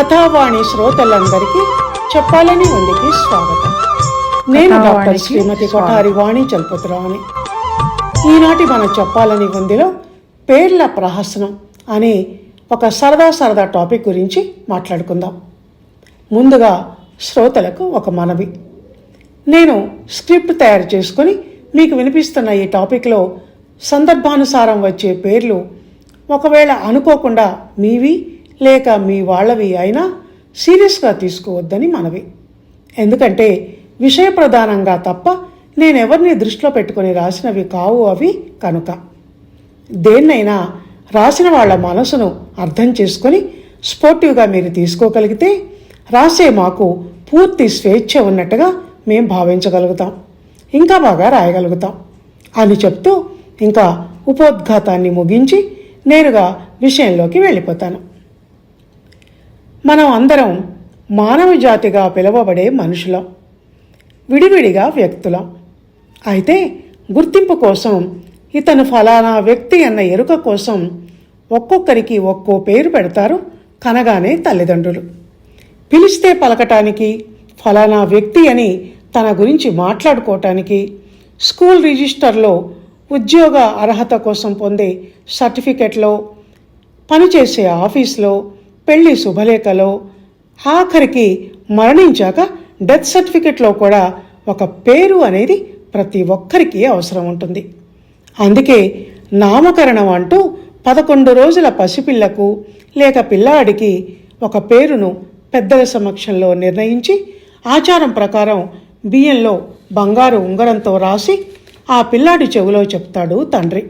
కథావాణి శ్రోతలందరికీ చెప్పాలని ఉందికి స్వాగతం. నేను డాక్టర్ శ్రీమతి. కొఠారి వాణి చలపతిరావుని. ఈనాటి మన చెప్పాలని ఉందిలో పేర్ల ప్రహసనం అనే ఒక సరదా సరదా టాపిక్ గురించి మాట్లాడుకుందాం. ముందుగా శ్రోతలకు ఒక మనవి. నేను స్క్రిప్ట్ తయారు చేసుకొని మీకు వినిపిస్తున్న ఈ టాపిక్లో సందర్భానుసారం వచ్చే పేర్లు ఒకవేళ అనుకోకుండా మీవి లేక మీ వాళ్ళవి అయినా సీరియస్గా తీసుకోవద్దని మనవి. ఎందుకంటే విషయ ప్రధానంగా తప్ప నేనెవరిని దృష్టిలో పెట్టుకొని రాసినవి కావు అవి కనుక. దేన్నైనా రాసిన వాళ్ళ మనసును అర్థం చేసుకొని స్పోర్టివ్గా మీరు తీసుకోగలిగితే రాసే మాకు పూర్తి స్వేచ్ఛ ఉన్నట్టుగా మేము భావించగలుగుతాం. ఇంకా బాగా రాయగలుగుతాం. అని చెప్తూ ఇంకా ఉపోద్ఘాతాన్ని ముగించి నేరుగా విషయంలోకి వెళ్ళిపోతాను. మనం అందరం మానవ జాతిగా పిలువబడే మనుషులం విడివిడిగా వ్యక్తులం. అయితే గుర్తింపు కోసం ఇతను ఫలానా వ్యక్తి అన్న ఎరుక కోసం ఒక్కొక్కరికి ఒక్కో పేరు పెడతారు కనగానే తల్లిదండ్రులు. పిలిస్తే పలకటానికి ఫలానా వ్యక్తి అని తన గురించి మాట్లాడుకోవటానికి స్కూల్ రిజిస్టర్లో ఉద్యోగ అర్హత కోసం పొందే సర్టిఫికెట్లో పనిచేసే ఆఫీస్లో పెళ్ళి శుభలేఖలో ఆఖరికి మరణించాక డెత్ సర్టిఫికెట్లో కూడా ఒక పేరు అనేది ప్రతి ఒక్కరికి అవసరం ఉంటుంది. అందుకే నామకరణం అంటూ పదకొండు రోజుల పసిపిల్లకు లేక పిల్లాడికి ఒక పేరును పెద్దల సమక్షంలో నిర్ణయించి ఆచారం ప్రకారం బియ్యంలో బంగారు ఉంగరంతో రాసి ఆ పిల్లాడి చెవిలో చెప్తాడు తండ్రి.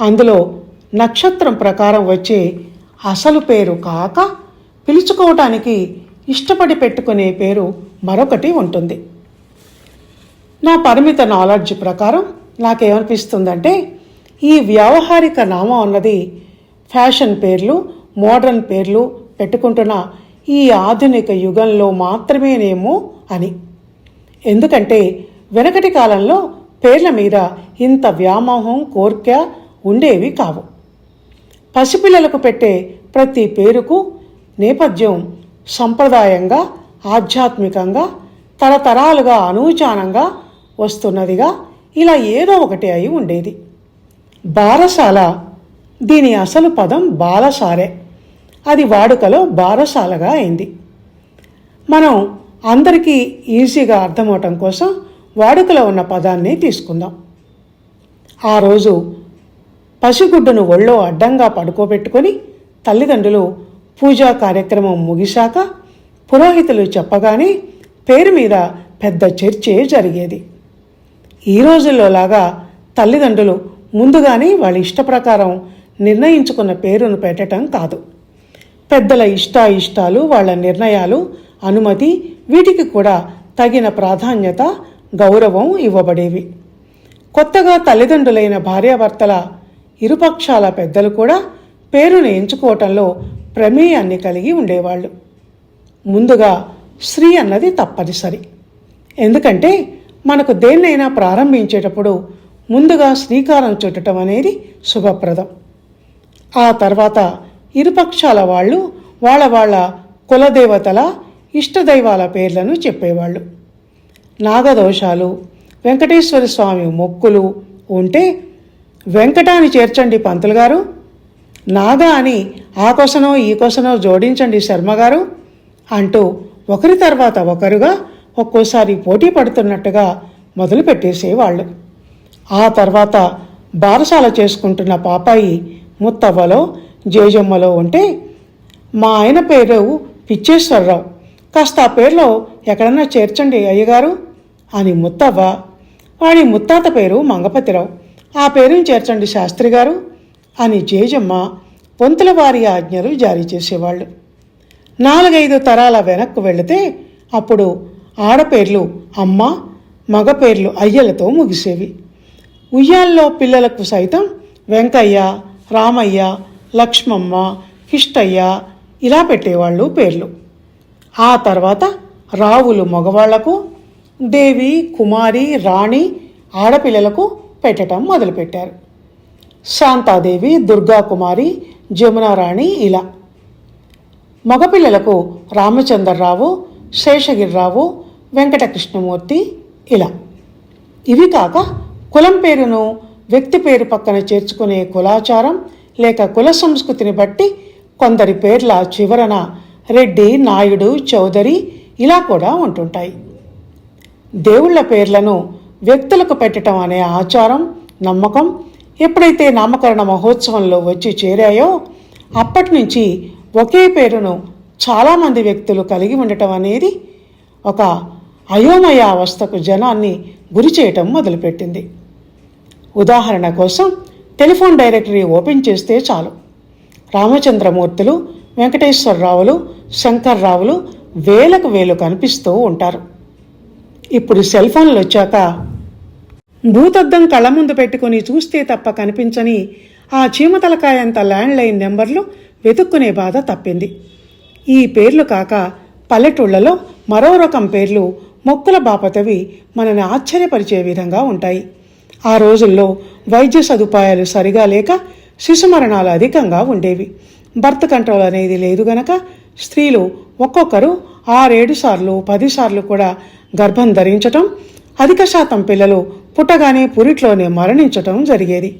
అందులో నక్షత్రం ప్రకారం వచ్చే అసలు పేరు కాక పిలుచుకోవటానికి ఇష్టపడి పెట్టుకునే పేరు మరొకటి ఉంటుంది. నా పరిమిత నాలెడ్జ్ ప్రకారం నాకేమనిపిస్తుందంటే ఈ వ్యావహారిక నామం అన్నది ఫ్యాషన్ పేర్లు మోడర్న్ పేర్లు పెట్టుకుంటున్న ఈ ఆధునిక యుగంలో మాత్రమేనేమో అని. ఎందుకంటే వెనకటి కాలంలో పేర్ల మీద ఇంత వ్యామోహం కోర్క ఉండేవి కావు. పసిపిల్లలకు పెట్టే ప్రతి పేరుకు నేపథ్యం సంప్రదాయంగా ఆధ్యాత్మికంగా తరతరాలుగా అనూచానంగా వస్తున్నదిగా ఇలా ఏదో ఒకటి అయి ఉండేది. బారసాల దీని అసలు పదం బాలసారే అది వాడుకలో బారసాలగా అయింది. మనం అందరికీ ఈజీగా అర్థమవటం కోసం వాడుకలో ఉన్న పదాన్ని తీసుకుందాం. ఆ రోజు పసిగుడ్డును ఒళ్ళో అడ్డంగా పడుకోబెట్టుకొని తల్లిదండ్రులు పూజా కార్యక్రమం ముగిశాక పురోహితులు చెప్పగానే పేరు మీద పెద్ద చర్చే జరిగేది. ఈ రోజుల్లో లాగా తల్లిదండ్రులు ముందుగానే వాళ్ళ ఇష్ట ప్రకారం నిర్ణయించుకున్న పేరును పెట్టడం కాదు. పెద్దల ఇష్టాయిష్టాలు వాళ్ళ నిర్ణయాలు అనుమతి వీటికి కూడా తగిన ప్రాధాన్యత గౌరవం ఇవ్వబడేవి. కొత్తగా తల్లిదండ్రులైన భార్యాభర్తల ఇరుపక్షాల పెద్దలు కూడా పేరును ఎంచుకోవటంలో ప్రమేయాన్ని కలిగి ఉండేవాళ్ళు. ముందుగా స్త్రీ అన్నది తప్పనిసరి. ఎందుకంటే మనకు దేన్నైనా ప్రారంభించేటప్పుడు ముందుగా శ్రీకారం చుట్టడం అనేది శుభప్రదం. ఆ తర్వాత ఇరుపక్షాల వాళ్ళు వాళ్ళ వాళ్ళ కులదేవతల ఇష్టదైవాల పేర్లను చెప్పేవాళ్ళు. నాగదోషాలు వెంకటేశ్వర స్వామి మొక్కులు ఉంటే వెంకటాన్ని చేర్చండి పంతులు గారు. నాగా అని ఆ కోసనో ఈ కొసనో జోడించండి శర్మగారు అంటూ ఒకరి తర్వాత ఒకరుగా ఒక్కోసారి పోటీ పడుతున్నట్టుగా మొదలు పెట్టేసేవాళ్ళు. ఆ తర్వాత బారసాల చేసుకుంటున్న పాపాయి ముత్తవ్వలో జేజమ్మలో ఉంటే మా ఆయన పేరు పిచ్చేశ్వరరావు. కాస్త ఆ పేరులో ఎక్కడన్నా చేర్చండి అయ్యగారు అని ముత్తవ్వ వాడి ముత్తాత పేరు మంగపతిరావు. ఆ పేరుని చేర్చండి శాస్త్రి గారు అని జేజమ్మ పొంతుల వారి ఆజ్ఞలు జారీ చేసేవాళ్ళు. నాలుగైదు తరాల వెనక్కు వెళితే అప్పుడు ఆడపేర్లు అమ్మ మగ పేర్లు అయ్యలతో ముగిసేవి. ఉయ్యాల్లో పిల్లలకు సైతం వెంకయ్య రామయ్య లక్ష్మమ్మ కిష్టయ్య ఇలా పెట్టేవాళ్ళు పేర్లు. ఆ తర్వాత రావులు మగవాళ్ళకు దేవి కుమారి రాణి ఆడపిల్లలకు పెట్టడం మొదలుపెట్టారు. శాంతాదేవి దుర్గాకుమారి జమునారాణి ఇలా. మగపిల్లలకు రామచంద్రరావు శేషగిరిరావు వెంకటకృష్ణమూర్తి ఇలా. ఇవి కాక కులం పేరును వ్యక్తి పేరు పక్కన చేర్చుకునే కులాచారం లేక కుల సంస్కృతిని బట్టి కొందరి పేర్ల చివరన రెడ్డి నాయుడు చౌదరి ఇలా కూడా ఉంటుంటాయి. దేవుళ్ళ పేర్లను వ్యక్తులకు పెట్టడం అనే ఆచారం నమ్మకం ఎప్పుడైతే నామకరణ మహోత్సవంలో వచ్చి చేరాయో అప్పటి నుంచి ఒకే పేరును చాలామంది వ్యక్తులు కలిగి ఉండటం అనేది ఒక అయోమయ అవస్థకు జనాన్ని గురి చేయటం మొదలుపెట్టింది. ఉదాహరణ కోసం టెలిఫోన్ డైరెక్టరీ ఓపెన్ చేస్తే చాలు. రామచంద్రమూర్తులు వెంకటేశ్వరరావులు శంకర్రావులు వేలకు వేలు కనిపిస్తూ ఉంటారు. ఇప్పుడు సెల్ ఫోన్లు వచ్చాక భూతద్దం కళ్ళ ముందు పెట్టుకుని చూస్తే తప్ప కనిపించని ఆ చీమతలకాయంత ల్యాండ్లైన్ నెంబర్లు వెతుక్కునే బాధ తప్పింది. ఈ పేర్లు కాక పల్లెటూళ్ళలో మరో రకం పేర్లు మొక్కుల బాపతవి మనని ఆశ్చర్యపరిచే విధంగా ఉంటాయి. ఆ రోజుల్లో వైద్య సదుపాయాలు సరిగా లేక శిశుమరణాలు అధికంగా ఉండేవి. బర్త్ కంట్రోల్ అనేది లేదు గనక స్త్రీలు ఒక్కొక్కరు ఆరేడు సార్లు పదిసార్లు కూడా గర్భం ధరించటం అధిక శాతం పిల్లలు పుట్టగానే పురిట్లోనే మరణించటం జరిగేది.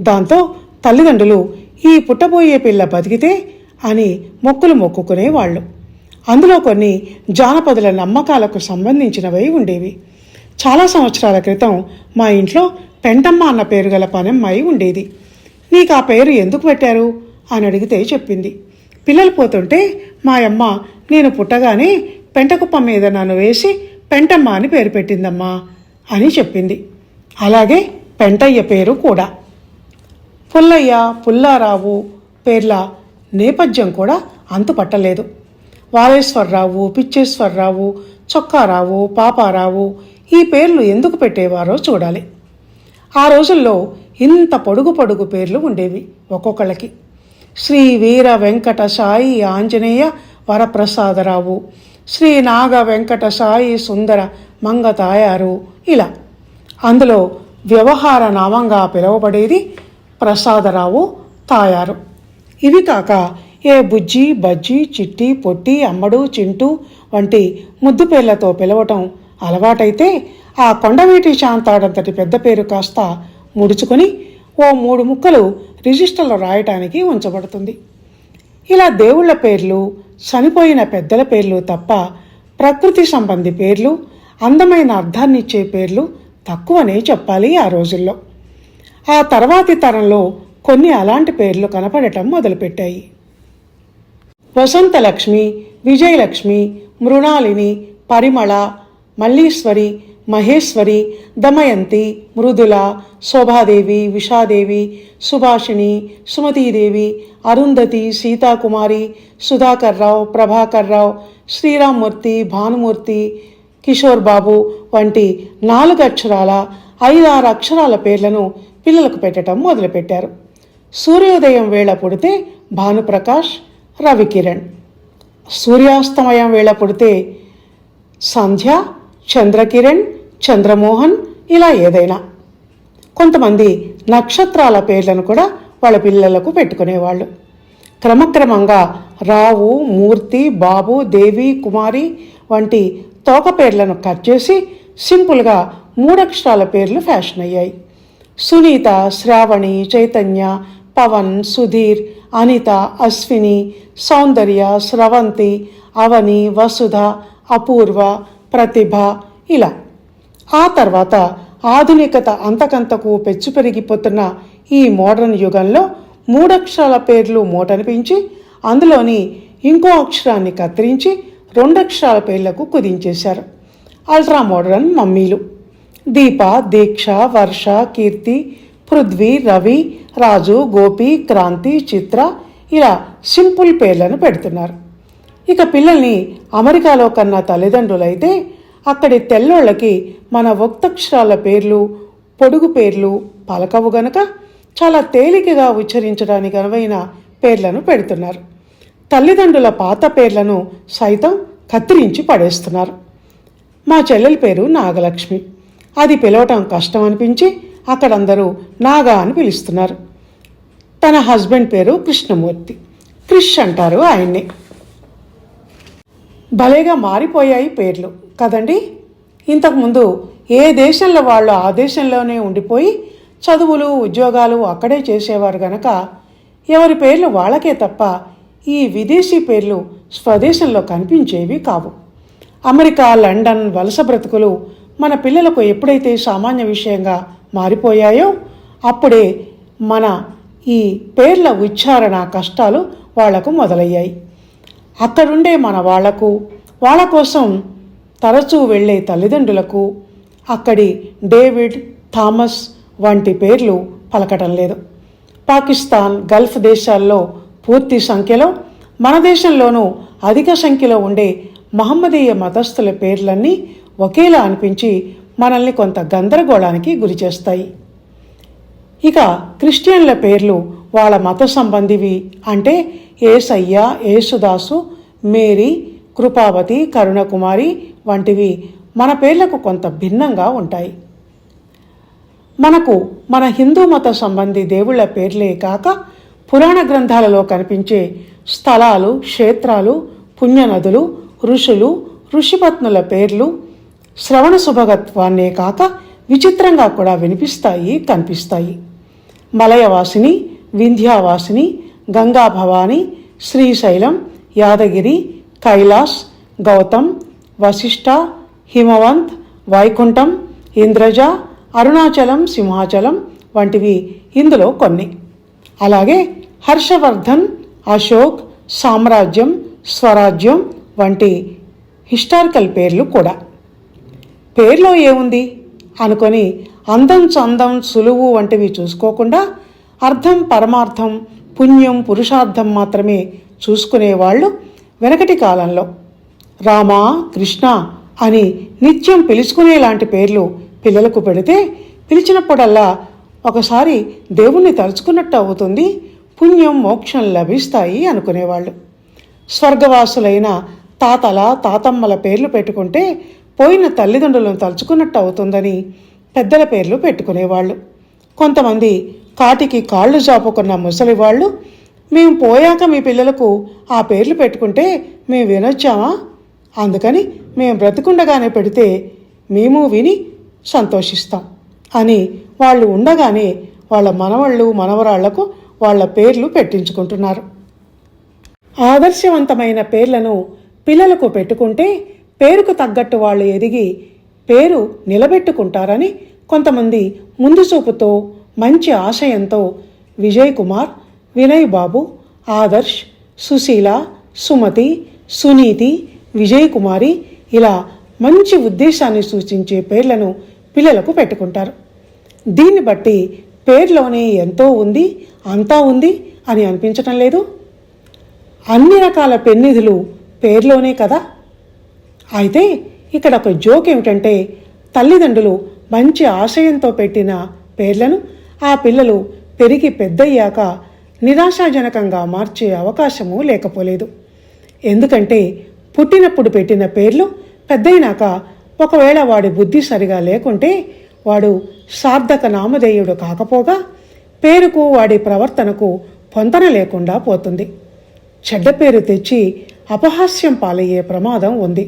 దాంతో తల్లిదండ్రులు ఈ పుట్టబోయే పిల్ల బతికితే అని మొక్కులు మొక్కుకునేవాళ్ళు అందులో కొన్ని జానపదుల నమ్మకాలకు సంబంధించినవై ఉండేవి. చాలా సంవత్సరాల క్రితం మా ఇంట్లో పెంటమ్మ అన్న పేరు గల పనమ్మాయి ఉండేది. నీకు ఆ పేరు ఎందుకు పెట్టారు? అని అడిగితే చెప్పింది. పిల్లలు పోతుంటే మా అమ్మ నేను పుట్టగానే పెంటకుప్ప మీద నన్ను వేసి పెంటమ్మ అని పేరు పెట్టిందమ్మా అని చెప్పింది. అలాగే పెంటయ్య పేరు కూడా. పుల్లయ్య పుల్లారావు పేర్ల నేపథ్యం కూడా అంతుపట్టలేదు. వాలేశ్వరరావు పిచ్చేశ్వరరావు చొక్కారావు పాపారావు ఈ పేర్లు ఎందుకు పెట్టేవారో చూడాలి. ఆ రోజుల్లో ఇంత పొడుగు పొడుగు పేర్లు ఉండేవి ఒక్కొక్కళ్ళకి. శ్రీ వీర వెంకట సాయి ఆంజనేయ వరప్రసాదరావు శ్రీ నాగ వెంకట సాయి సుందర మంగ తాయారు ఇలా. అందులో వ్యవహార నామంగా పిలువబడేది ప్రసాదరావు తాయారు. ఇవి కాక ఏ బుజ్జి బజ్జి చిట్టి పొట్టి అమ్మడు చింటూ వంటి ముద్దు పేర్లతో పిలవటం అలవాటైతే ఆ కొండవీటి శాంతాడంతటి పెద్ద పేరు కాస్త ముడుచుకొని ఓ మూడు ముక్కలు రిజిస్టర్లో రాయటానికి ఉంచబడుతుంది. ఇలా దేవుళ్ళ పేర్లు చనిపోయిన పెద్దల పేర్లు తప్ప ప్రకృతి సంబంధి పేర్లు అందమైన అర్థాన్నిచ్చే పేర్లు తక్కువనే చెప్పాలి ఆ రోజుల్లో. ఆ తర్వాతి తరంలో కొన్ని అలాంటి పేర్లు కనపడటం మొదలుపెట్టాయి. వసంతలక్ష్మి విజయలక్ష్మి మృణాలిని పరిమళ మల్లీశ్వరి మహేశ్వరి దమయంతి మృదుల శోభాదేవి విషాదేవి సుభాషిణి సుమతీదేవి అరుంధతి సీతాకుమారి సుధాకర్రావు ప్రభాకర్రావు శ్రీరామ్మూర్తి భానుమూర్తి కిషోర్ బాబు వంటి నాలుగు అక్షరాల ఐదారు అక్షరాల పేర్లను పిల్లలకు పెట్టడం మొదలుపెట్టారు. సూర్యోదయం వేళ పుడితే భానుప్రకాష్ రవికిరణ్. సూర్యాస్తమయం వేళ పుడితే సంధ్య చంద్రకిరణ్ చంద్రమోహన్ ఇలా ఏదైనా. కొంతమంది నక్షత్రాల పేర్లను కూడా వాళ్ళ పిల్లలకు పెట్టుకునేవాళ్ళు. క్రమక్రమంగా రావు మూర్తి బాబు దేవి కుమారి వంటి తోక పేర్లను కట్ చేసి సింపుల్గా మూడక్షరాల పేర్లు ఫ్యాషన్ అయ్యాయి. సునీత శ్రావణి చైతన్య పవన్ సుధీర్ అనిత అశ్విని సౌందర్య స్రవంతి అవని వసుధ అపూర్వ ప్రతిభ ఇలా. ఆ తర్వాత ఆధునికత అంతకంతకు పెచ్చు పెరిగిపోతున్న ఈ మోడర్న్ యుగంలో మూడక్షరాల పేర్లు మూటనిపించి అందులోని ఇంకో అక్షరాన్ని కత్తిరించి రెండక్షరాల పేర్లకు కుదించేశారు. అల్ట్రా మోడర్న్ మమ్మీలు. దీప దీక్ష వర్ష కీర్తి పృథ్వీ రవి రాజు గోపి క్రాంతి చిత్ర ఇలా సింపుల్ పేర్లను పెడుతున్నారు. ఇక పిల్లల్ని అమెరికాలో కన్నా తల్లిదండ్రులైతే అక్కడి తెల్లోళ్ళకి మన ఒక్తక్షరాల పేర్లు పొడుగు పేర్లు పలకవు గనక చాలా తేలికగా ఉచ్చరించడానికి అనువైన పేర్లను పెడుతున్నారు. తల్లిదండ్రుల పాత పేర్లను సైతం కత్తిరించి పడేస్తున్నారు. మా చెల్లెలి పేరు నాగలక్ష్మి. అది పిలవటం కష్టం అనిపించి అక్కడందరూ నాగా అని పిలుస్తున్నారు. తన హస్బెండ్ పేరు కృష్ణమూర్తి. క్రిష్ అంటారు ఆయన్ని. భలేగా మారిపోయాయి పేర్లు కదండి? ఇంతకుముందు ఏ దేశంలో వాళ్ళు ఆ దేశంలోనే ఉండిపోయి చదువులు ఉద్యోగాలు అక్కడే చేసేవారు గనక ఎవరి పేర్లు వాళ్ళకే తప్ప ఈ విదేశీ పేర్లు స్వదేశంలో కనిపించేవి కావు. అమెరికా లండన్ వలస బ్రతుకులు మన పిల్లలకు ఎప్పుడైతే సామాన్య విషయంగా మారిపోయాయో అప్పుడే మన ఈ పేర్ల ఉచ్చారణ కష్టాలు వాళ్ళకు మొదలయ్యాయి. అక్కడుండే మన వాళ్ళకు వాళ్ళ కోసం తరచూ వెళ్ళే తల్లిదండ్రులకు అక్కడి డేవిడ్ థామస్ వంటి పేర్లు పలకటం లేదు. పాకిస్తాన్ గల్ఫ్ దేశాల్లో పూర్తి సంఖ్యలో మన దేశంలోనూ అధిక సంఖ్యలో ఉండే మహమ్మదీయ మతస్థుల పేర్లన్నీ ఒకేలా అనిపించి మనల్ని కొంత గందరగోళానికి గురిచేస్తాయి. ఇక క్రిస్టియన్ల పేర్లు వాళ్ళ మత సంబంధివి అంటే ఏసయ్య ఏసుదాసు మేరీ కృపావతి కరుణకుమారి వంటివి మన పేర్లకు కొంత భిన్నంగా ఉంటాయి. మనకు మన హిందూ మత సంబంధి దేవుళ్ళ పేర్లే కాక పురాణ గ్రంథాలలో కనిపించే స్థలాలు క్షేత్రాలు పుణ్యనదులు ఋషులు ఋషిపత్నుల పేర్లు శ్రవణ శుభగత్వాన్నే కాక విచిత్రంగా కూడా వినిపిస్తాయి కనిపిస్తాయి. మలయవాసిని వింధ్యావాసిని గంగా భవాని శ్రీశైలం యాదగిరి కైలాస్ గౌతమ్ వశిష్ఠ హిమవంత్ వైకుంఠం ఇంద్రజ అరుణాచలం సింహాచలం వంటివి ఇందులో కొన్ని. అలాగే హర్షవర్ధన్ అశోక్ సామ్రాజ్యం స్వరాజ్యం వంటి హిస్టారికల్ పేర్లు కూడా. పేర్లో ఏముంది? అనుకొని అందం చందం సులువు వంటివి చూసుకోకుండా అర్థం పరమార్థం పుణ్యం పురుషార్థం మాత్రమే చూసుకునేవాళ్ళు వెనకటి కాలంలో. రామ కృష్ణ అని నిత్యం పిలుచుకునేలాంటి పేర్లు పిల్లలకు పెడితే పిలిచినప్పుడల్లా ఒకసారి దేవుణ్ణి తలుచుకున్నట్టు అవుతుంది పుణ్యం మోక్షం లభిస్తాయి అనుకునేవాళ్ళు. స్వర్గవాసులైన తాతల తాతమ్మల పేర్లు పెట్టుకుంటే పోయిన తల్లిదండ్రులను తలుచుకున్నట్టు అవుతుందని పెద్దల పేర్లు పెట్టుకునేవాళ్ళు. కొంతమంది కాటికి కాళ్ళు జాపుకున్న ముసలివాళ్ళు మేము పోయాక మీ పిల్లలకు ఆ పేర్లు పెట్టుకుంటే మేము వినొచ్చామా? అందుకని మేము బ్రతికుండగానే పెడితే మేము విని సంతోషిస్తాం అని వాళ్ళు ఉండగానే వాళ్ళ మనవళ్ళు మనవరాళ్ళకు వాళ్ళ పేర్లు పెట్టించుకుంటున్నారు. ఆదర్శవంతమైన పేర్లను పిల్లలకు పెట్టుకుంటే పేరుకు తగ్గట్టు వాళ్ళు ఎదిగి పేరు నిలబెట్టుకుంటారని కొంతమంది ముందు చూపుతో మంచి ఆశయంతో విజయ్ కుమార్ వినయ్ బాబు ఆదర్శ్ సుశీల సుమతి సునీతి విజయ్ కుమారి ఇలా మంచి ఉద్దేశాన్ని సూచించే పేర్లను పిల్లలకు పెట్టుకుంటారు. దీన్ని బట్టి పేర్లోనే ఎంతో ఉంది అంతా ఉంది అని అనిపించటం లేదు. అన్ని రకాల పెన్నిధులు పేర్లోనే కదా? అయితే ఇక్కడ ఒక జోక్ ఏమిటంటే తల్లిదండ్రులు మంచి ఆశయంతో పెట్టిన పేర్లను ఆ పిల్లలు పెరిగి పెద్దయ్యాక నిరాశాజనకంగా మార్చే అవకాశము లేకపోలేదు. ఎందుకంటే పుట్టినప్పుడు పెట్టిన పేర్లు పెద్దయినాక ఒకవేళ వాడి బుద్ధి సరిగా లేకుంటే వాడు సార్థక నామధేయుడు కాకపోగా పేరుకు వాడి ప్రవర్తనకు పొంతన లేకుండా పోతుంది. చెడ్డ పేరు తెచ్చి అపహాస్యం పాలయ్యే ప్రమాదం ఉంది.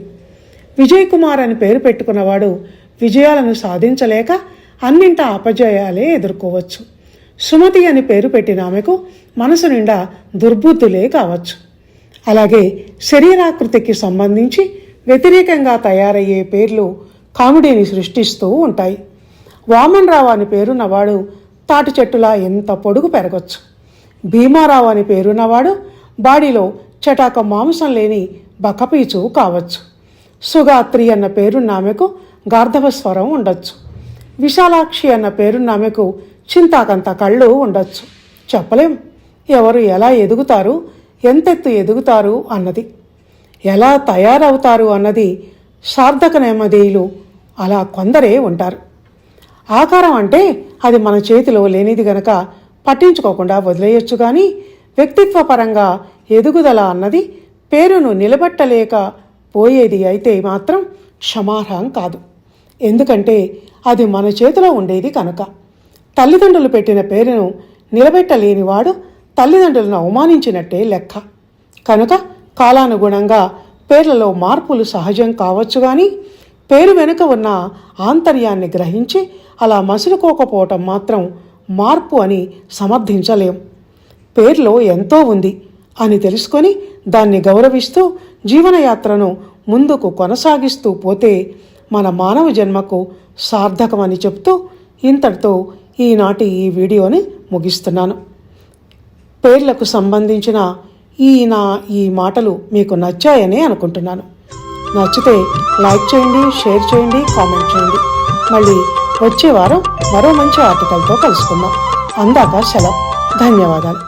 విజయ్ కుమార్ అని పేరు పెట్టుకున్నవాడు విజయాలను సాధించలేక అన్నింటా అపజయాలే ఎదుర్కోవచ్చు. సుమతి అని పేరు పెట్టిన ఆమెకు మనసు నిండా దుర్బుద్ధులే కావచ్చు. అలాగే శరీరాకృతికి సంబంధించి వ్యతిరేకంగా తయారయ్యే పేర్లు కామెడీని సృష్టిస్తూ ఉంటాయి. వామన్ రావు అని పేరున్నవాడు తాటి చెట్టులా ఎంత పొడుగు పెరగొచ్చు. భీమారావు అని పేరున్నవాడు బాడీలో చటాక మాంసం లేని బకపీచు కావచ్చు. సుగాత్రి అన్న పేరున్న ఆమెకు గార్ధవ స్వరం ఉండొచ్చు. విశాలాక్షి అన్న పేరున్న ఆమెకు చింతాకంత కళ్ళు ఉండొచ్చు. చెప్పలేం ఎవరు ఎలా ఎదుగుతారు ఎంతెత్తు ఎదుగుతారు అన్నది. ఎలా తయారవుతారు అన్నది సార్థక నేమధేయులు అలా కొందరే ఉంటారు. ఆకారం అంటే అది మన చేతిలో లేనిది గనక పట్టించుకోకుండా వదిలేయొచ్చు కానీ వ్యక్తిత్వ పరంగా ఎదుగుదల అన్నది పేరును నిలబట్టలేక పోయేది అయితే మాత్రం క్షమార్హం కాదు. ఎందుకంటే అది మన చేతిలో ఉండేది కనుక. తల్లిదండ్రులు పెట్టిన పేరును నిలబెట్టలేనివాడు తల్లిదండ్రులను అవమానించినట్టే లెక్క. కనుక కాలానుగుణంగా పేర్లలో మార్పులు సహజం కావచ్చు కానీ పేరు వెనుక ఉన్న ఆంతర్యాన్ని గ్రహించి అలా మసులుకోకపోవటం మాత్రం మార్పు అని సమర్థించలేం. పేర్లో ఎంతో ఉంది అని తెలుసుకొని దాన్ని గౌరవిస్తూ జీవనయాత్రను ముందుకు కొనసాగిస్తూ పోతే మన మానవ జన్మకు సార్థకమని చెప్తూ ఇంతటితో ఈనాటి ఈ వీడియోని ముగిస్తున్నాను. పేర్లకు సంబంధించిన ఈ నా ఈ మాటలు మీకు నచ్చాయనే అనుకుంటున్నాను. నచ్చితే లైక్ చేయండి షేర్ చేయండి కామెంట్ చేయండి. మళ్ళీ వచ్చే వారం మరో మంచి ఆర్టికల్తో కలుసుకుందాం. అందాక సెలవు. ధన్యవాదాలు.